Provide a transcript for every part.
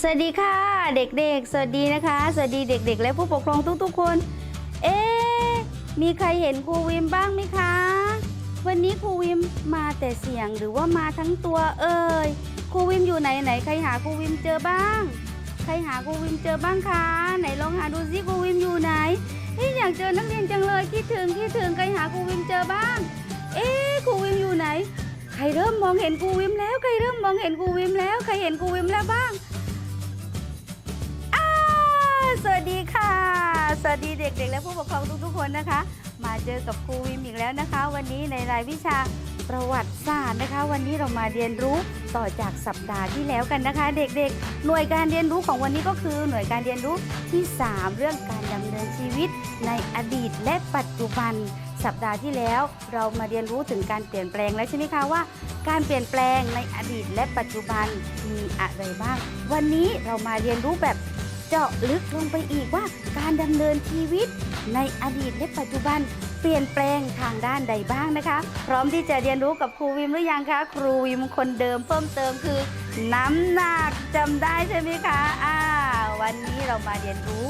สวัสดีค่ะ เด็กๆ สวัสดีนะคะ สวัสดีเด็ก ๆ และผู้ปกครองทุกๆคน เอ๊มีใครเห็นครูวิมบ้างไหมคะ วันนี้ครูวิมมาแต่เสียงหรือว่ามาทั้งตัวเอ่ยครูวิมอยู่ไหนไหนใครหาครูวิมเจอบ้าง ใครหาครูวิมเจอบ้างคะไหนลองหาดูซิครูวิมอยู่ไหนเฮ้ยอยากเจอนักเรียนจังเลยคิดถึงคิดถึงใครหาครูวิมเจอบ้าง เอ๊ะครูวิมอยู่ไหน ใครเริ่มมองเห็นครูวิม มองเห็นครูวิมแล้วใครเห็นครูวิมแล้วบ้างอาสวัสดีค่ะ สวัสดีเด็กๆ และผู้ปกครองทุกๆคนนะคะ มาเจอกับครูวิมอีกแล้วนะคะ วันนี้ในรายวิชาประวัติศาสตร์นะคะ วันนี้เรามาเรียนรู้ต่อจากสัปดาห์ที่แล้วกันนะคะ เด็กๆ หน่วยการเรียนรู้ของวันนี้ก็คือหน่วยการเรียนรู้ที่ 3 เรื่องการดำเนินชีวิตในอดีตและปัจจุบัน สัปดาห์ที่แล้วเรามาเรียนรู้ถึงการเปลี่ยนแปลงแล้วใช่ไหมคะว่า การเปลี่ยนแปลงในอดีตและปัจจุบันมีอะไรบ้าง วันนี้เรามาเรียนรู้แบบเจาะลึกลงไปอีกว่า การดำเนินชีวิตในอดีตและปัจจุบัน ปลี่ยนแปลงทางด้านใดบ้างนะคะ พร้อมที่จะเรียนรู้กับครูวิมหรือยังคะครูวิมคนเดิมเพิ่มเติมคือ น้ำหนักจำได้ใช่ไหมคะอ่าวันนี้เรามาเรียนรู้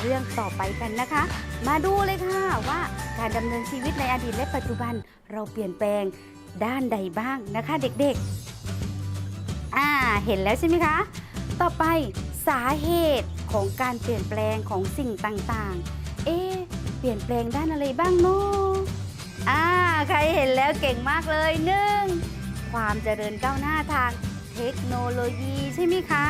เรื่องต่อไปกันนะคะ มาดูเลยค่ะว่าการดำเนินชีวิตในอดีตและปัจจุบันเราเปลี่ยนแปลงด้านใดบ้างนะคะ เด็กๆอ่าเห็นแล้วใช่ไหมคะ ต่อไปสาเหตุของการเปลี่ยนแปลงของสิ่งต่างๆ เอ๊ เปลี่ยนแปลงด้านอะไรบ้างเนาะอ่าใครเห็นแล้วเก่งมากเลยหนึ่งความเจริญก้าวหน้าทางเทคโนโลยีใช่ไหมคะ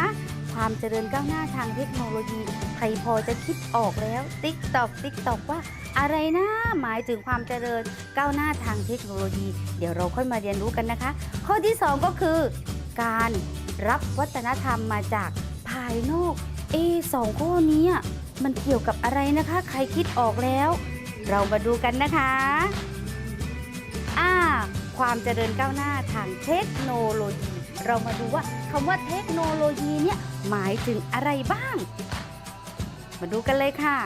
ความเจริญก้าวหน้าทางเทคโนโลยี ใครพอจะคิดออกแล้ว ติ๊กตอกติ๊กตอกว่าอะไรนะหมายถึงความเจริญก้าวหน้าทางเทคโนโลยี เดี๋ยวเราค่อยมาเรียนรู้กันนะคะ ข้อที่ 2 ก็คือ การรับวัฒนธรรมมาจากภายนอกเอสองข้อนี้ มันเกี่ยวกับอะไรนะคะ ใครคิดออกแล้ว เรามาดูกันนะคะอ่าความเจริญก้าวหน้าทางเทคโนโลยี เรามาดูว่าคำว่าเทคโนโลยีเนี่ยหมายถึงอะไรบ้าง มาดูกันเลยค่ะ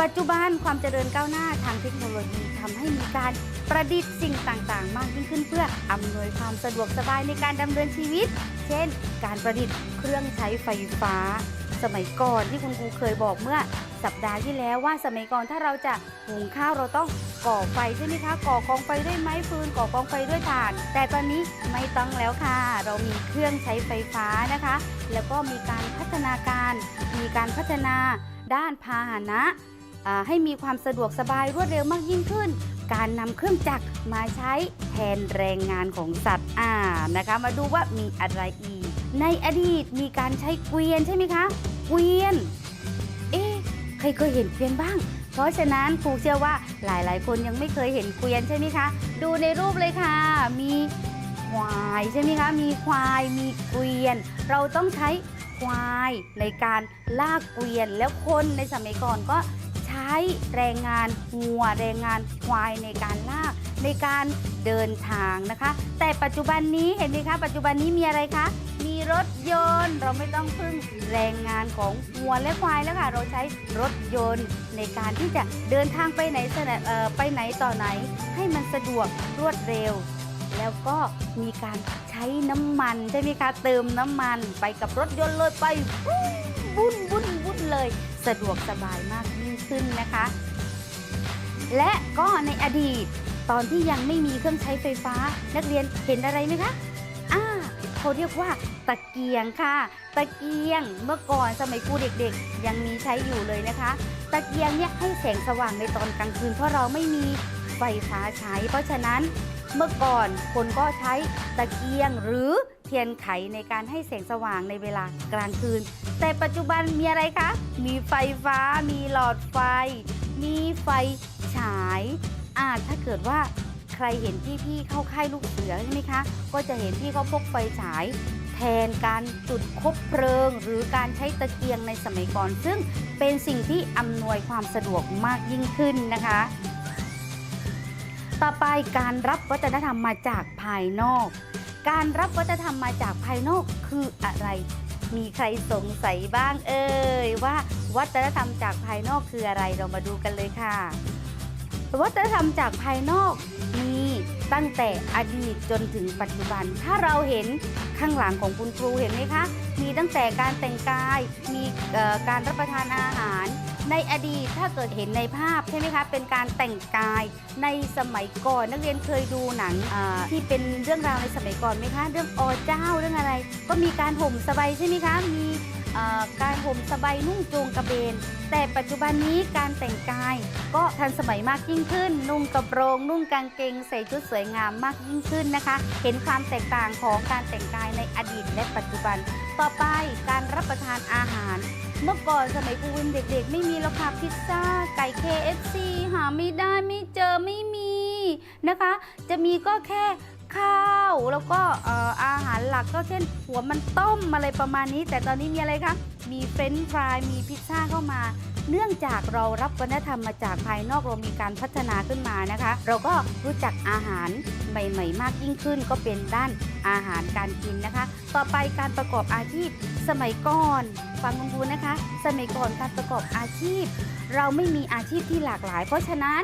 ปัจจุบันความเจริญก้าวหน้าทางเทคโนโลยีทำให้มีการประดิษฐ์สิ่งต่างๆ มากยิ่งขึ้นเพื่ออำนวยความสะดวกสบายในการดำเนินชีวิต เช่น การประดิษฐ์เครื่องใช้ไฟฟ้า สมัยก่อนที่คุณครูเคยบอกเมื่อสัปดาห์ที่แล้วว่าสมัยก่อนถ้าเราจะหุงข้าวเราต้องก่อไฟใช่ไหมคะ ก่อกองไฟด้วยไม้ฟืนก่อกองไฟด้วยถ่าน แต่ตอนนี้ไม่ต้องแล้วค่ะ เรามีเครื่องใช้ไฟฟ้านะคะ แล้วก็มีการพัฒนาการ มีการพัฒนาด้านพาหนะให้มีความสะดวกสบายรวดเร็วมากยิ่งขึ้น การนำเครื่องจักรมาใช้แทนแรงงานของสัตว์อ่านะคะ มาดูว่ามีอะไรอีก ในอดีตมีการใช้เกวียนใช่ไหมคะ เกวียน เอ๊ะใครเคยเห็นเกวียนบ้าง เพราะฉะนั้นครูเชื่อว่าหลายๆ คนยังไม่เคยเห็นเกวียนใช่ไหมคะ ดูในรูปเลยค่ะ มีควายใช่ไหมคะ มีควายมีเกวียน เราต้องใช้ควายในการลากเกวียนแล้วคนในสมัยก่อนก็ใช้แรงงานงัวแรงงานควายในการลากในการเดินทางนะคะ แต่ปัจจุบันนี้เห็นไหมคะ ปัจจุบันนี้มีอะไรคะ รถยนต์ เราไม่ต้องพึ่งแรงงานของวัวและควายแล้วค่ะ เราใช้รถยนต์ในการที่จะเดินทางไปไหนสะดวกเอ่อไปไหนต่อไหน ให้มันสะดวกรวดเร็ว แล้วก็มีการใช้น้ำมันใช่ไหมคะเติมน้ำมันไปกับรถยนต์เลยไปบุ้นบุ้นบุ้นเลย สะดวกสบายมากยิ่งขึ้นนะคะ และก็ในอดีตตอนที่ยังไม่มีเครื่องใช้ไฟฟ้า นักเรียนเห็นอะไรไหมคะอ่าเขาเรียกว่า ตะเกียงค่ะ ตะเกียงเมื่อก่อนสมัยครูเด็กๆ ยังมีใช้อยู่เลยนะคะ ตะเกียงเนี่ยให้แสงสว่างในตอนกลางคืนเพราะเราไม่มีไฟฟ้าใช้ เพราะฉะนั้นเมื่อก่อนคนก็ใช้ตะเกียงหรือเทียนไขในการให้แสงสว่างในเวลากลางคืน แต่ปัจจุบันมีอะไรคะ มีไฟฟ้า มีหลอดไฟ มีไฟฉายอ่าถ้าเกิดว่าใครเห็นพี่ๆเข้าค่ายลูกเสือใช่ไหมคะ ก็จะเห็นพี่เขาพกไฟฉาย แทนการจุดคบเพลิง หรือการใช้ตะเกียงในสมัยก่อน ซึ่งเป็นสิ่งที่อำนวยความสะดวกมากยิ่งขึ้นนะคะ ต่อไปการรับวัฒนธรรมมาจากภายนอก การรับวัฒนธรรมมาจากภายนอกคืออะไร มีใครสงสัยบ้างเอ่ยว่าวัฒนธรรมจากภายนอกคืออะไรเรามาดูกันเลยค่ะ วัฒนธรรมจากภายนอกมี ตั้งแต่อดีตจนถึงปัจจุบัน ถ้าเราเห็นข้างหลังของคุณครูเห็นไหมคะ มีตั้งแต่การแต่งกาย มีการรับประทานอาหาร ในอดีตถ้าเกิดเห็นในภาพใช่ไหมคะ เป็นการแต่งกายในสมัยก่อนนักเรียนเคยดูหนังที่เป็นเรื่องราวในสมัยก่อนไหมคะ เรื่องอเจ้าเรื่องอะไร ก็มีการห่มสบายใช่ไหมคะ มี การห่มสบายนุ่งโจงกระเบน แต่ปัจจุบันนี้การแต่งกายก็ทันสมัยมากยิ่งขึ้น นุ่งกระโปรง นุ่งกางเกง ใส่ชุดสวยงามมากยิ่งขึ้นนะคะ เห็นความแตกต่างของการแต่งกายในอดีตและปัจจุบัน ต่อไปการรับประทานอาหาร เมื่อก่อนสมัยครูวิมเด็กๆ ไม่มีราคาพิซซ่า ไก่ KFC หาไม่ได้ไม่เจอไม่มีนะคะ จะมีก็แค่ ข้าว แล้วก็อออาหารหลักก็เช่น หัวมันต้มอะไรประมาณนี้ แต่ตอนนี้มีอะไรคะ มีเฟรนช์ฟราย มีพิซซ่าเข้ามา เนื่องจากเรารับวัฒนธรรมมาจากภายนอกเรามีการพัฒนาขึ้นมานะคะ เราก็รู้จักอาหารใหม่ ๆ มากยิ่งขึ้น ก็เป็นด้านอาหารการกินนะคะ ต่อไปการประกอบอาชีพสมัยก่อนฟังคุณครูนะคะ สมัยก่อนการประกอบอาชีพ เราไม่มีอาชีพที่หลากหลาย เพราะฉะนั้น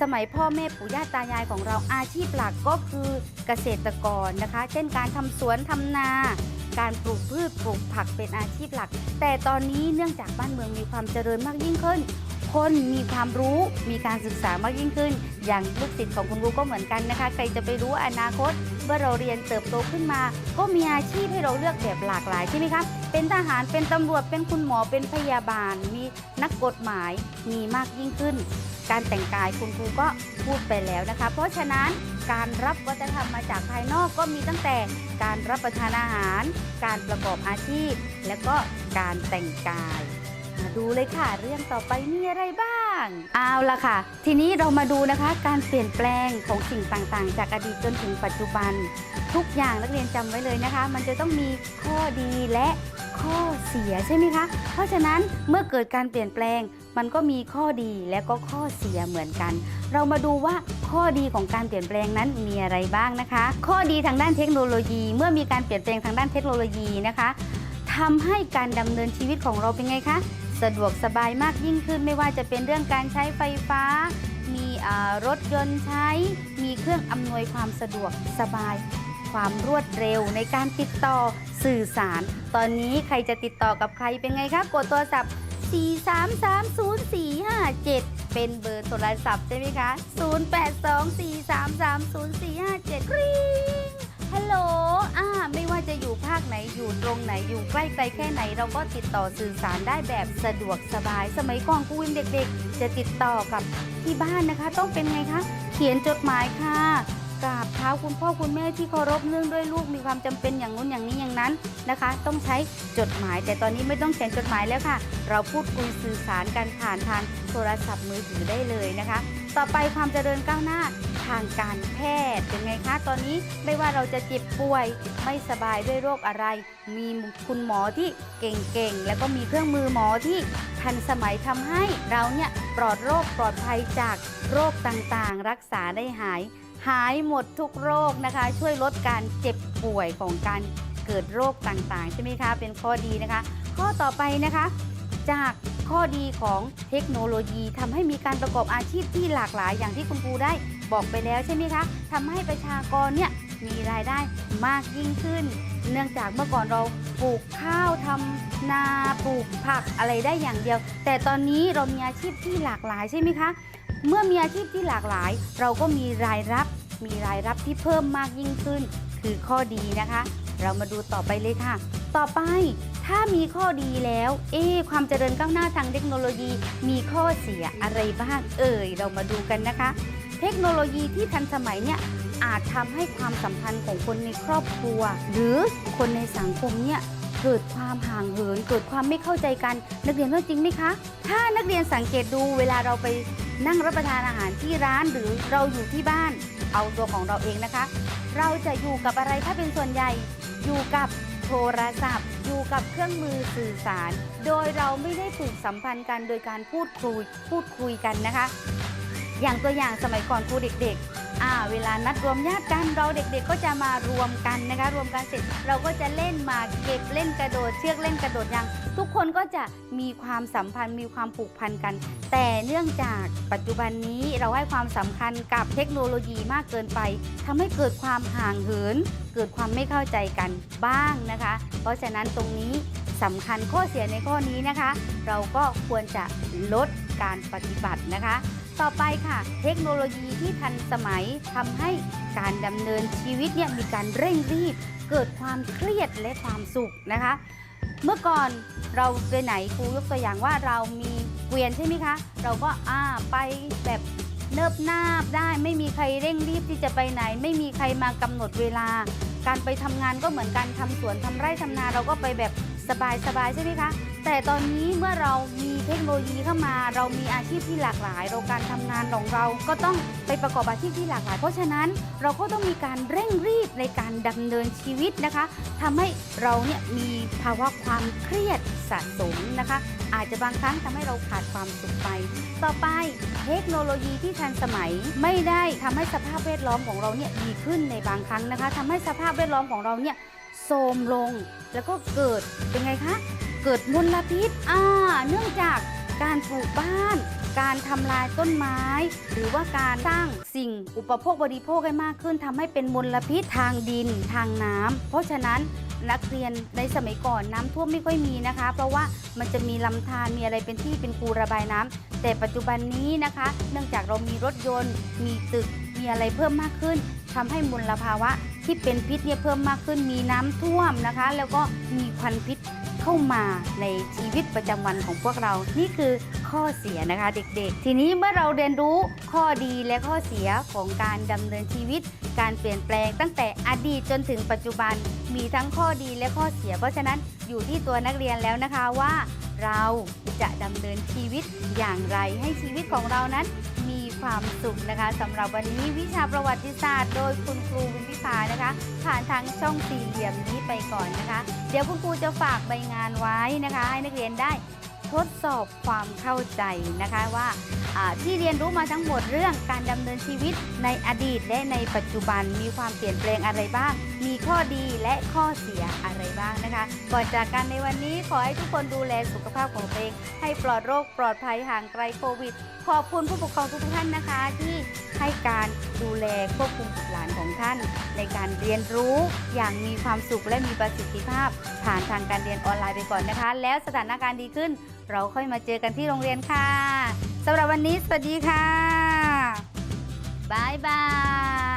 สมัยพ่อแม่ปู่ย่าตายายของเราอาชีพหลักก็คือเกษตรกรนะคะ เช่นการทำสวนทำนา การปลูกพืชปลูกผักเป็นอาชีพหลัก แต่ตอนนี้เนื่องจากบ้านเมืองมีความเจริญมากยิ่งขึ้น คนมีความรู้มีการศึกษามากยิ่งขึ้น อย่างลูกศิษย์ของคุณครูก็เหมือนกันนะคะ ใครจะไปรู้อนาคตเมื่อเราเรียนเติบโตขึ้นมา ก็มีอาชีพให้เราเลือกแบบหลากหลายใช่ไหมคะเป็นทหารเป็นตำรวจเป็นคุณหมอเป็นพยาบาล มีนักกฎหมายมีมากยิ่งขึ้น การแต่งกายคุณครูก็พูดไปแล้วนะคะ เพราะฉะนั้นการรับวัฒนธรรมมาจากภายนอกก็มีตั้งแต่การรับประทานอาหาร การประกอบอาชีพ และก็การแต่งกายมาดูเลยค่ะ เรื่องต่อไปมีอะไรบ้าง เอาละค่ะ ทีนี้เรามาดูนะคะ การเปลี่ยนแปลงของสิ่งต่างๆ จากอดีตจนถึงปัจจุบัน ทุกอย่างนักเรียนจำไว้เลยนะคะ มันจะต้องมีข้อดีและข้อเสียใช่ไหมคะ เพราะฉะนั้นเมื่อเกิดการเปลี่ยนแปลง มันก็มีข้อดีและก็ข้อเสียเหมือนกัน เรามาดูว่าข้อดีของการเปลี่ยนแปลงนั้นมีอะไรบ้างนะคะ ข้อดีทางด้านเทคโนโลยีเมื่อมีการเปลี่ยนแปลงทางด้านเทคโนโลยีนะคะทำให้การดำเนินชีวิตของเราเป็นไงคะสะดวกสบายมากยิ่งขึ้นไม่ว่าจะเป็นเรื่องการใช้ไฟฟ้า มีรถยนต์ใช้ มีเครื่องอำนวยความสะดวกสบายความรวดเร็วในการติดต่อสื่อสาร ตอนนี้ใครจะติดต่อกับใครเป็นไงคะกดโทรศัพท์ 4330457 เป็นเบอร์โทรศัพท์ใช่ไหมคะ 0824330457กริ๊งฮัลโหลอ่า ไม่ว่าจะอยู่ภาคไหน อยู่ตรงไหน อยู่ใกล้ไกลแค่ไหน เราก็ติดต่อสื่อสารได้แบบสะดวกสบาย สมัยก่อนครูวิมเด็กๆ จะติดต่อกับที่บ้านนะคะ ต้องเป็นไงคะ เขียนจดหมายค่ะ กราบเท้าคุณพ่อคุณแม่ที่เคารพเนื่องด้วยลูกมีความจำเป็นอย่างนู้นอย่างนี้อย่างนั้นนะคะ ต้องใช้จดหมาย แต่ตอนนี้ไม่ต้องเขียนจดหมายแล้วค่ะ เราพูดคุยสื่อสารกันผ่านทางโทรศัพท์มือถือได้เลยนะคะ ต่อไปความเจริญก้าวหน้าทางการแพทย์เป็นไงคะ ตอนนี้ไม่ว่าเราจะเจ็บป่วย ไม่สบายด้วยโรคอะไร มีคุณหมอที่เก่งๆ แล้วก็มีเครื่องมือหมอที่ทันสมัยทำให้เราเนี่ยปลอดโรคปลอดภัยจากโรคต่างๆ รักษาได้หาย หายหมดทุกโรคนะคะ ช่วยลดการเจ็บป่วยของการเกิดโรคต่างๆ ใช่ไหมคะ เป็นข้อดีนะคะ ข้อต่อไปนะคะ จากข้อดีของเทคโนโลยีทำให้มีการประกอบอาชีพที่หลากหลายอย่างที่คุณครูได้บอกไปแล้วใช่ไหมคะทำให้ประชากรเนี่ยมีรายได้มากยิ่งขึ้น เนื่องจากเมื่อก่อนเราปลูกข้าวทำนาปลูกผักอะไรได้อย่างเดียว แต่ตอนนี้เรามีอาชีพที่หลากหลายใช่ไหมคะ เมื่อมีอาชีพที่หลากหลาย เราก็มีรายรับ มีรายรับที่เพิ่มมากยิ่งขึ้น คือข้อดีนะคะ เรามาดูต่อไปเลยค่ะ ต่อไปถ้ามีข้อดีแล้ว เอ๊ความเจริญก้าวหน้าทางเทคโนโลยี มีข้อเสียอะไรบ้างเอ่ย เรามาดูกันนะคะ เทคโนโลยีที่ทันสมัยเนี่ยอาจทำให้ความสัมพันธ์ของคนในครอบครัว หรือคนในสังคมเนี่ยเกิดความห่างเหิน เกิดความไม่เข้าใจกัน นักเรียนว่าจริงไหมคะ ถ้านักเรียนสังเกตดูเวลาเราไป นั่งรับประทานอาหารที่ร้านหรือเราอยู่ที่บ้าน เอาตัวของเราเองนะคะ เราจะอยู่กับอะไรถ้าเป็นส่วนใหญ่ อยู่กับโทรศัพท์ อยู่กับเครื่องมือสื่อสาร โดยเราไม่ได้ผูกสัมพันธ์กันโดยการพูดคุยพูดคุยกันนะคะ อย่างตัวอย่างสมัยก่อนครูเด็กๆอ่าเวลานัดรวมญาติกันเราเด็กๆ ก็จะมารวมกันนะคะ รวมกันเสร็จเราก็จะเล่นหมากเก็บเล่นกระโดดเชือกเล่นกระโดดยาง ทุกคนก็จะมีความสัมพันธ์มีความผูกพันกัน แต่เนื่องจากปัจจุบันนี้เราให้ความสำคัญกับเทคโนโลยีมากเกินไปทำให้เกิดความห่างเหิน เกิดความไม่เข้าใจกันบ้างนะคะ เพราะฉะนั้นตรงนี้สำคัญข้อเสียในข้อนี้นะคะ เราก็ควรจะลดการปฏิบัตินะคะ ต่อไปค่ะ เทคโนโลยีที่ทันสมัยทำให้การดำเนินชีวิตเนี่ยมีการเร่งรีบ เกิดความเครียดและความสุขนะคะ เมื่อก่อนเราไปไหนครูยกตัวอย่างว่าเรามีเกวียนใช่ไหมคะ เราก็อ่าไปแบบเนิบนาบได้ ไม่มีใครเร่งรีบที่จะไปไหน ไม่มีใครมากำหนดเวลา การไปทำงานก็เหมือนการทำสวนทำไร่ทำนา เราก็ไปแบบสบายๆใช่ไหมคะ แต่ตอนนี้เมื่อเรามี เทคโนโลยีเข้ามา เรามีอาชีพที่หลากหลาย เราการทำงานของเราก็ต้องไปประกอบอาชีพที่หลากหลาย เพราะฉะนั้นเราก็ต้องมีการเร่งรีบในการดำเนินชีวิตนะคะทำให้เราเนี่ยมีภาวะความเครียดสะสมนะคะ อาจจะบางครั้งทำให้เราขาดความสุขไป ต่อไปเทคโนโลยีที่ทันสมัยไม่ได้ทำให้สภาพแวดล้อมของเราเนี่ยดีขึ้นในบางครั้งนะคะทำให้สภาพแวดล้อมของเราเนี่ยโทรมลง แล้วก็เกิดเป็นไงคะ เกิดมลพิษอ่าเนื่องจากการปลูกบ้าน การทำลายต้นไม้ หรือว่าการสร้างสิ่งอุปโภคบริโภคให้มากขึ้นทำให้เป็นมลพิษทางดินทางน้ำเพราะฉะนั้นนักเรียนในสมัยก่อนน้ำท่วมไม่ค่อยมีนะคะ เพราะว่ามันจะมีลำธารมีอะไรเป็นที่เป็นคูระบายน้ำแต่ปัจจุบันนี้นะคะ เนื่องจากเรามีรถยนต์ มีตึกมีอะไรเพิ่มมากขึ้นทำให้มลภาวะ ที่เป็นพิษเนี่ยเพิ่มมากขึ้นมีน้ำท่วมนะคะ แล้วก็มีควันพิษเข้ามาในชีวิตประจำวันของพวกเรา นี่คือข้อเสียนะคะเด็กๆ ทีนี้เมื่อเราเรียนรู้ข้อดีและข้อเสียของการดำเนินชีวิต การเปลี่ยนแปลงตั้งแต่อดีตจนถึงปัจจุบันมีทั้งข้อดีและข้อเสีย เพราะฉะนั้นอยู่ที่ตัวนักเรียนแล้วนะคะว่าเราจะดำเนินชีวิตอย่างไรให้ชีวิตของเรานั้น ความสุขนะคะสำหรับวันนี้วิชาประวัติศาสตร์ โดยคุณครูวินพิพานะคะ ผ่านทางช่องสี่เหลี่ยมนี้ไปก่อนนะคะ เดี๋ยวคุณครูจะฝากใบงานไว้นะคะ ให้นักเรียนได้ ทดสอบความเข้าใจนะคะว่าที่เรียนรู้มาทั้งหมดเรื่องการดำเนินชีวิตในอดีตและในปัจจุบันมีความเปลี่ยนแปลงอะไรบ้าง มีข้อดีและข้อเสียอะไรบ้างนะคะ ก่อนจากกันในวันนี้ขอให้ทุกคนดูแลสุขภาพของตัวเอง ให้ปลอดโรคปลอดภัยห่างไกลโควิด ขอบคุณผู้ปกครองทุกท่านนะคะ ที่ให้การดูแลควบคุมบุตรหลานของท่าน ในการเรียนรู้อย่างมีความสุขและมีประสิทธิภาพ ผ่านทางการเรียนออนไลน์ไปก่อนนะคะ แล้วสถานการณ์ดีขึ้นเราค่อยมาเจอกันที่โรงเรียนค่ะสำหรับวันนี้สวัสดีค่ะบายบาย